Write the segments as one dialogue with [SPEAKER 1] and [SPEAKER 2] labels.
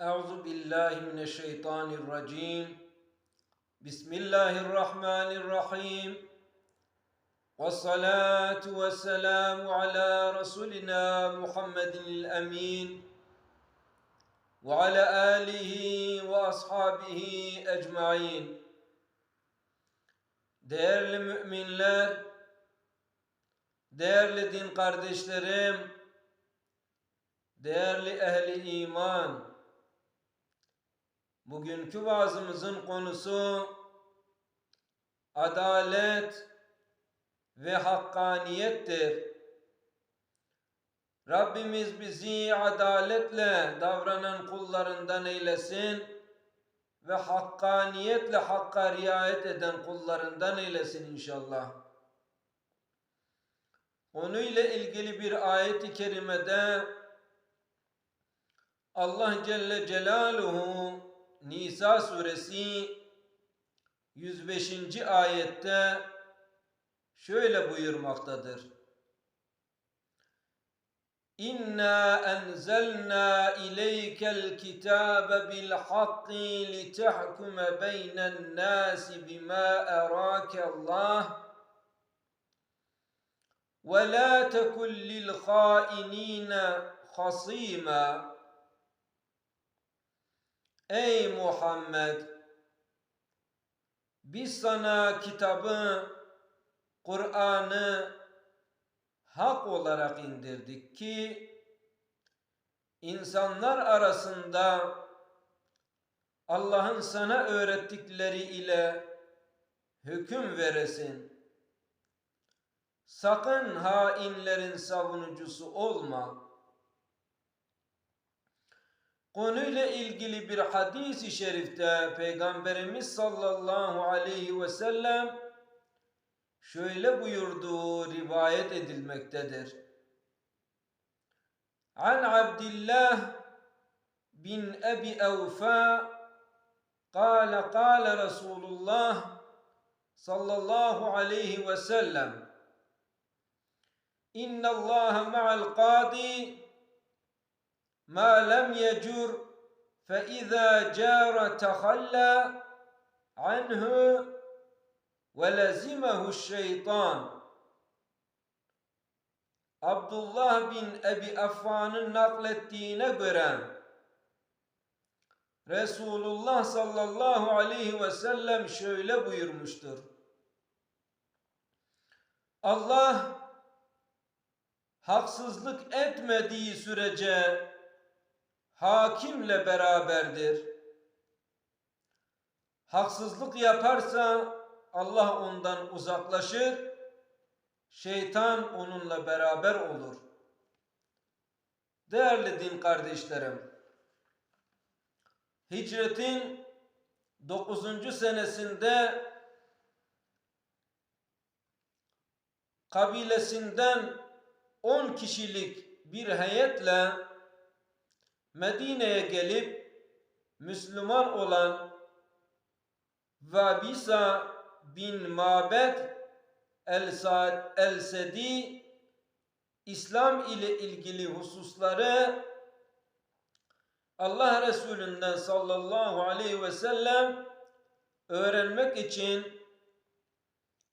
[SPEAKER 1] Euzu billahi mineşşeytanirracim. Bismillahirrahmanirrahim. Ve salatu ve selamu ala Resulina Muhammedin emin ve ala alihi ve ashabihi ecmain. Değerli müminler, değerli din kardeşlerim, değerli ehli iman, bugünkü vaazımızın konusu adalet ve hakkaniyettir. Rabbimiz bizi adaletle davranan kullarından eylesin ve hakkaniyetle hakka riayet eden kullarından eylesin inşallah. Konuyla ilgili bir ayet-i kerimede Allah Celle Celaluhu Nisa suresi 105. ayette şöyle buyurmaktadır. İnna enzelna ileykel kitabe bil hakki li tahkume beynen nasi bima erake Allah ve la tekun lil hasima Ey Muhammed biz sana kitabı Kur'an'ı hak olarak indirdik ki insanlar arasında Allah'ın sana öğrettikleri ile hüküm veresin. Sakın hainlerin savunucusu olma. Konuyla ilgili bir hadis-i şerifte Peygamberimiz sallallahu aleyhi ve sellem şöyle buyurduğu rivayet edilmektedir. An Abdullah bin Ebi Evfa قال قال رسول الله صلى الله عليه وسلم إن الله مع القاضي ma lem yecur fe izâ câre tehallâ anhu ve lezimehu şeytan. Abdullah bin Ebi Affan'ın naklettiğine göre Resulullah sallallahu aleyhi ve sellem şöyle buyurmuştur. Allah haksızlık etmediği sürece hakimle beraberdir. Haksızlık yaparsa Allah ondan uzaklaşır, şeytan onunla beraber olur. Değerli din kardeşlerim, hicretin 9. senesinde kabilesinden 10 kişilik bir heyetle Medine'ye gelip Müslüman olan Vabisa bin el-Sad el-Sedi İslam ile ilgili hususları Allah Resulü'nden sallallahu aleyhi ve sellem öğrenmek için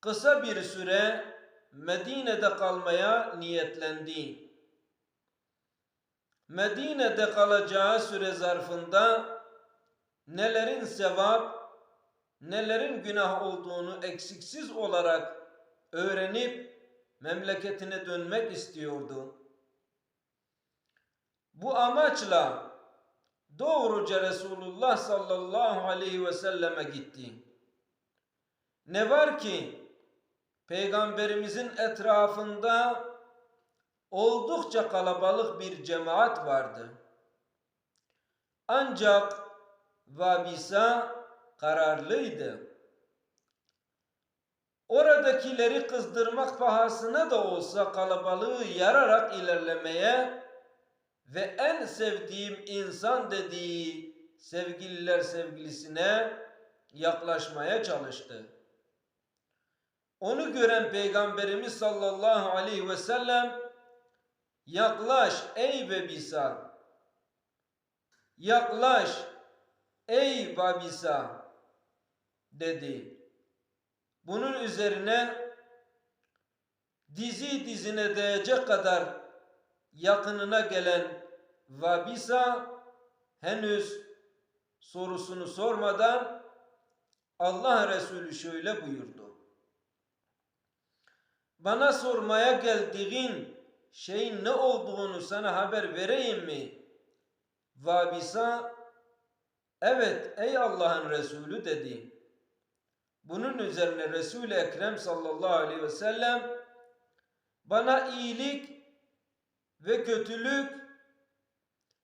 [SPEAKER 1] kısa bir süre Medine'de kalmaya niyetlendi. Medine'de kalacağı süre zarfında nelerin sevap, nelerin günah olduğunu eksiksiz olarak öğrenip memleketine dönmek istiyordu. Bu amaçla doğruca Resulullah sallallahu aleyhi ve selleme gitti. Ne var ki Peygamberimizin etrafında oldukça kalabalık bir cemaat vardı. Ancak Vabisa kararlıydı. Oradakileri kızdırmak pahasına da olsa kalabalığı yararak ilerlemeye ve en sevdiğim insan dediği sevgililer sevgilisine yaklaşmaya çalıştı. Onu gören Peygamberimiz sallallahu aleyhi ve sellem yaklaş ey Bebisa Yaklaş ey Vabisa dedi. Bunun üzerine dizi dizine değecek kadar yakınına gelen Vabisa henüz sorusunu sormadan Allah Resulü şöyle buyurdu. Bana sormaya geldiğin şeyin ne olduğunu sana haber vereyim mi? Vabisa evet ey Allah'ın Resulü dedi. Bunun üzerine Resul-i Ekrem sallallahu aleyhi ve sellem bana iyilik ve kötülük,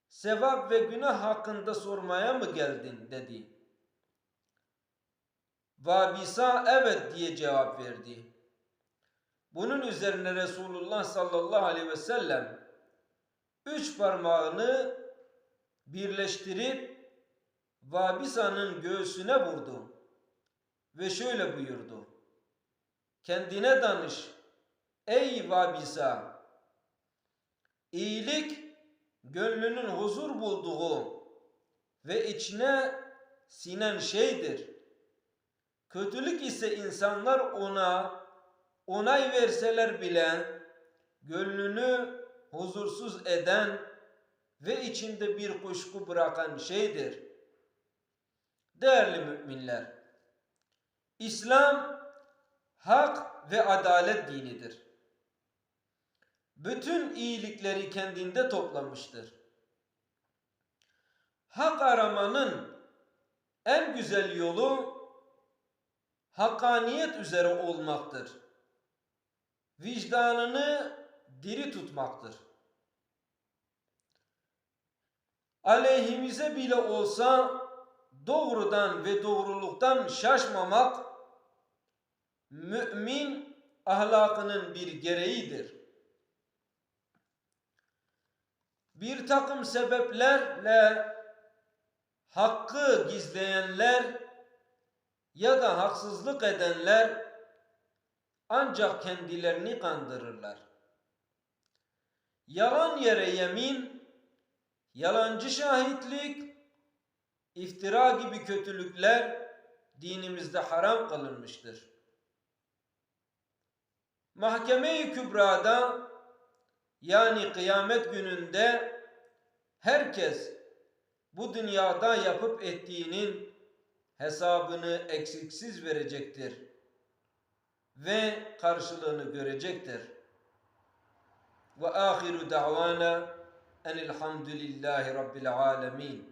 [SPEAKER 1] sevap ve günah hakkında sormaya mı geldin dedi. Vabisa evet diye cevap verdi. Bunun üzerine Resulullah sallallahu aleyhi ve sellem üç parmağını birleştirip Vabisa'nın göğsüne vurdu ve şöyle buyurdu. Kendine danış ey Vabisa iyilik gönlünün huzur bulduğu ve içine sinen şeydir. Kötülük ise insanlar ona onay verseler bile gönlünü huzursuz eden ve içinde bir kuşku bırakan şeydir. Değerli müminler, İslam hak ve adalet dinidir. Bütün iyilikleri kendinde toplamıştır. Hak aramanın en güzel yolu hakkaniyet üzere olmaktır. Vicdanını diri tutmaktır. Aleyhimize bile olsa doğrudan ve doğruluktan şaşmamak mümin ahlakının bir gereğidir. Bir takım sebeplerle hakkı gizleyenler ya da haksızlık edenler ancak kendilerini kandırırlar. Yalan yere yemin, yalancı şahitlik, iftira gibi kötülükler dinimizde haram kılınmıştır. Mahkeme-i Kübra'da yani kıyamet gününde herkes bu dünyada yapıp ettiğinin hesabını eksiksiz verecektir ve karşılığını görecektir. Ve ahiru da'vana enilhamdülillahi rabbil alemin.